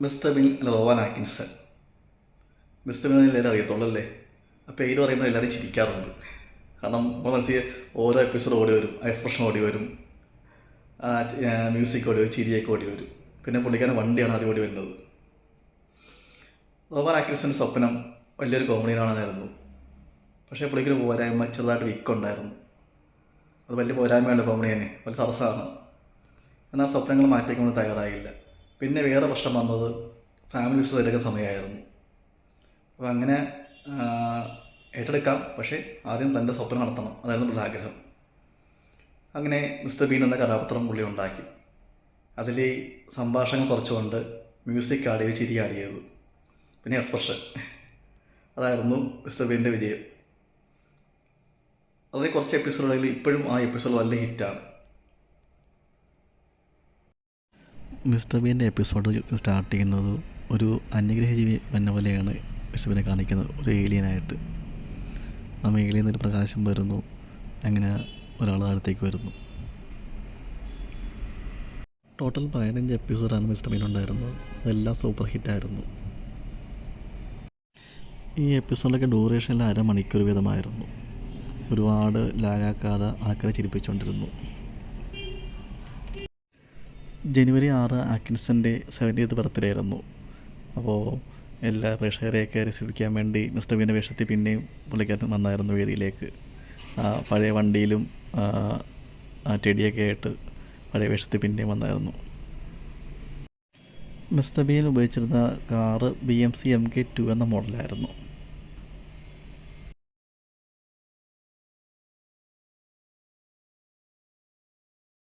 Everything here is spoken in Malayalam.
Mister Bean Rowan Atkinson Mister Bean എല്ലാവരും അറിയത്തുള്ളൂ അല്ലേ ആ പേര് പറയുമ്പോൾ എല്ലാവരും ചിരിക്കാറുണ്ട്. കാരണം നമ്മുടെ മനസ്സിൽ ഓരോ എപ്പിസോഡ് ഓടി വരും എക്സ്പ്രഷൻ ഓടി വരും മ്യൂസിക് ഓടി വരും ചിരിയൊക്കെ ഓടി വരും. പിന്നെ പുള്ളിക്കാരൻ വണ്ടിയാണ് ആദ്യം ഓടി വരുന്നത്. റോവാൻ ആക്കിൻസന്റെ സ്വപ്നം വലിയൊരു കോമഡിയിലാണെന്നായിരുന്നു പക്ഷേ പുള്ളിക്കൊരു പോരായ്മ ചെറുതായിട്ട് വിൽക്കുണ്ടായിരുന്നു അത് വലിയ പോരായ്മയുള്ള കോമഡി തന്നെ വലിയ സറസാണ് എന്നാൽ സ്വപ്നങ്ങൾ മാറ്റിക്കൊണ്ട് തയ്യാറായില്ല. പിന്നെ വേറെ പ്രശ്നം വന്നത് ഫാമിലീസ് ഇഷ്യൂ സമയമായിരുന്നു. അപ്പോൾ അങ്ങനെ ഏറ്റെടുക്കാം. പക്ഷേ ആദ്യം തന്റെ സ്വപ്നം നടത്തണം. അതായിരുന്നു നമ്മുടെ ആഗ്രഹം. അങ്ങനെ മിസ്റ്റർ ബീൻ എന്ന കഥാപാത്രം പുള്ളി ഉണ്ടാക്കി. അതിൽ സംഭാഷണം കുറച്ചുകൊണ്ട് മ്യൂസിക് ആഡ് ചെയ്ത് ചിരി ആഡ് ചെയ്തു പിന്നെ എക്സ്പ്രഷൻ. അതായിരുന്നു മിസ്റ്റർ ബീന്റെ വിജയം. അതിൽ കുറച്ച് എപ്പിസോഡുകളിൽ ഇപ്പോഴും ആ എപ്പിസോഡ് വലിയ ഹിറ്റാണ്. മിസ്റ്റർ ബീന്റെ എപ്പിസോഡ് സ്റ്റാർട്ട് ചെയ്യുന്നത് ഒരു അന്യഗ്രഹ ജീവി എന്ന പോലെയാണ് മിസ്റ്റർ ബീനെ കാണിക്കുന്നത്. ഒരു ഏലിയനായിട്ട് ആ ഏലിയൻ ഒരു പ്രകാശം വരുന്നു. അങ്ങനെ ഒരാൾ അടുത്തേക്ക് വരുന്നു. ടോട്ടൽ പതിനഞ്ച് എപ്പിസോഡാണ് മിസ്റ്റർ ബീൻ ഉണ്ടായിരുന്നത്. അതെല്ലാം സൂപ്പർ ഹിറ്റായിരുന്നു ഈ എപ്പിസോഡിലൊക്കെ ഡ്യൂറേഷനിൽ അരമണിക്കൂർ വീതമായിരുന്നു. ഒരുപാട് ലാഗാക്കാതെ ആൾക്കാരെ ചിരിപ്പിച്ചുകൊണ്ടിരുന്നു. ജനുവരി ആറ് ആക്കിൻസന്റെ സെവന്റീത്ത് ബർത്ത്ഡേ ആയിരുന്നു. അപ്പോൾ എല്ലാ പ്രേക്ഷകരെയൊക്കെ രസിപ്പിക്കാൻ വേണ്ടി മിസ്റ്റർ ബീന്റെ വേഷത്തിൽ പിന്നെയും പുള്ളിക്കാരൻ വന്നായിരുന്നു വേദിയിലേക്ക്. പഴയ വണ്ടിയിലും ടെടിയൊക്കെ ആയിട്ട് പഴയ വേഷത്തിൽ പിന്നെയും വന്നായിരുന്നു. മിസ്റ്റർ ബീൻ ഉപയോഗിച്ചിരുന്ന car B M C M K two എന്ന മോഡലായിരുന്നു